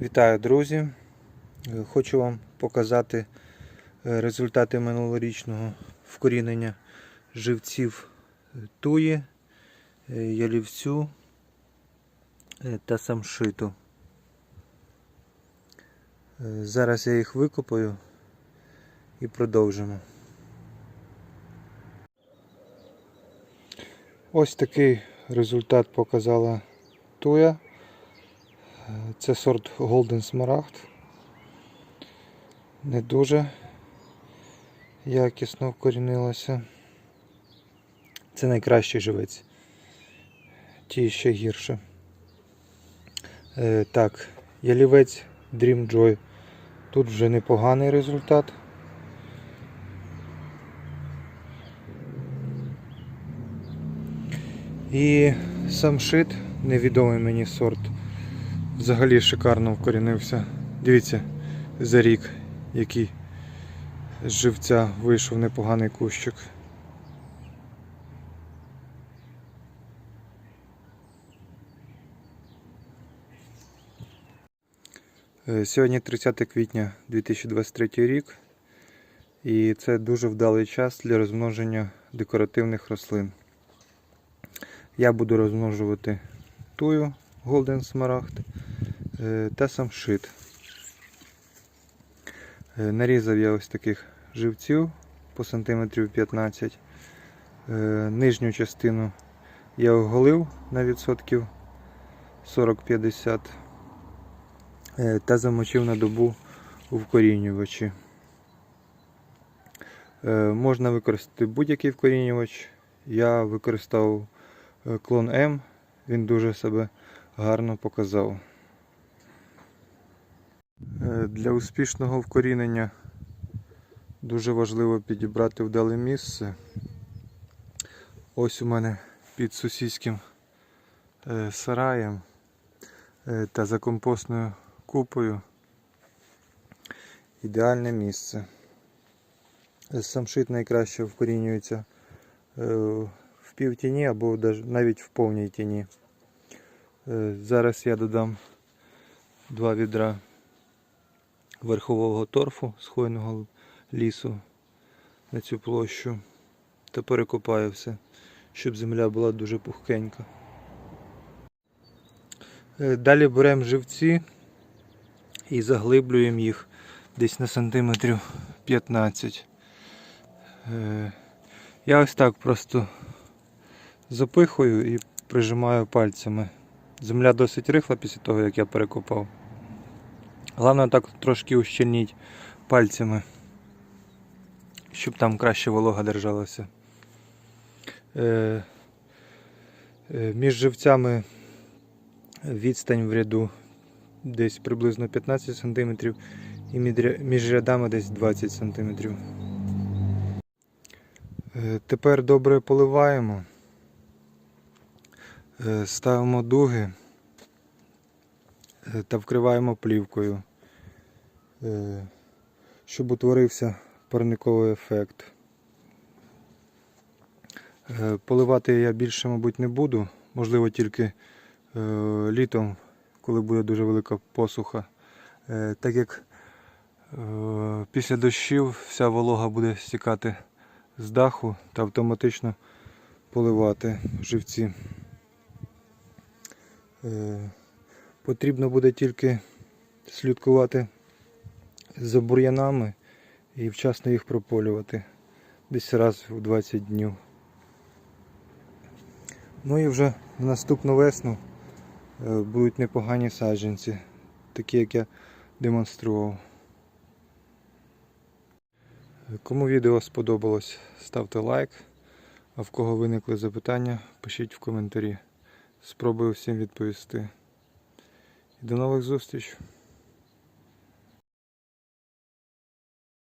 Вітаю, друзі! Хочу вам показати е, результати минулорічного вкорінення живців е, туї, е, ялівцю та самшиту. Зараз я їх викопаю і продовжимо. Ось такий результат показала туя. Це сорт Golden Smaragd. Не дуже якісно вкорінилося. Це найкращий живець. Ті ще гірше. Е, так, ялівець Dream Joy. Тут вже непоганий результат. І самшит, невідомий мені сорт. Взагалі шикарно вкорінився. Дивіться, за рік, який з живця вийшов непоганий кущик. Е, Сьогодні 30 квітня 2023 рік, і це дуже вдалий час для розмноження декоративних рослин. Я буду розмножувати тую Golden Smaragd та самшит. Е, Нарізав я ось таких живців по сантиметрів 15. Е, Нижню частину я оголив на відсотків 40-50 е, та замочив на добу у вкорінювачі. Е, Можна використати будь-який вкорінювач. Я використав е, клон М, він дуже себе гарно показав. Е, Для успішного вкорінення дуже важливо підібрати вдале місце. Ось у мене під сусідським е, сараєм е, та за компостною купою ідеальне місце. Самшит найкраще вкорінюється в півтіні або навіть в повній тіні. Зараз я додам два відра верхового торфу з хвойного лісу на цю площу та перекопаю все, щоб земля була дуже пухкенька. Е, Далі беремо живці і заглиблюємо їх десь на сантиметрів 15. Е, Я ось так просто запихую і прижимаю пальцями. Земля досить рихла після того, як я перекопав. Головне так трошки ущільніть пальцями, щоб там краще волога держалася. Е, е, між живцями відстань в ряду десь приблизно 15 см і між рядами десь 20 см. Е, тепер добре поливаємо. Ставимо дуги та вкриваємо плівкою, е, щоб утворився парниковий ефект. Е, Поливати я більше, мабуть, не буду, можливо, тільки е, літом, коли буде дуже велика посуха. Так як після дощів вся волога буде стікати з даху та автоматично поливати живці. Потрібно буде тільки слідкувати за бур'янами і вчасно їх прополювати десь раз в 20 днів. Ну і вже в наступну весну е, будуть непогані саджанці, такі як я демонстрував. Кому відео сподобалось, ставте лайк. А в кого виникли запитання, пишіть в коментарі. Спробую всім відповісти. І до нових зустріч!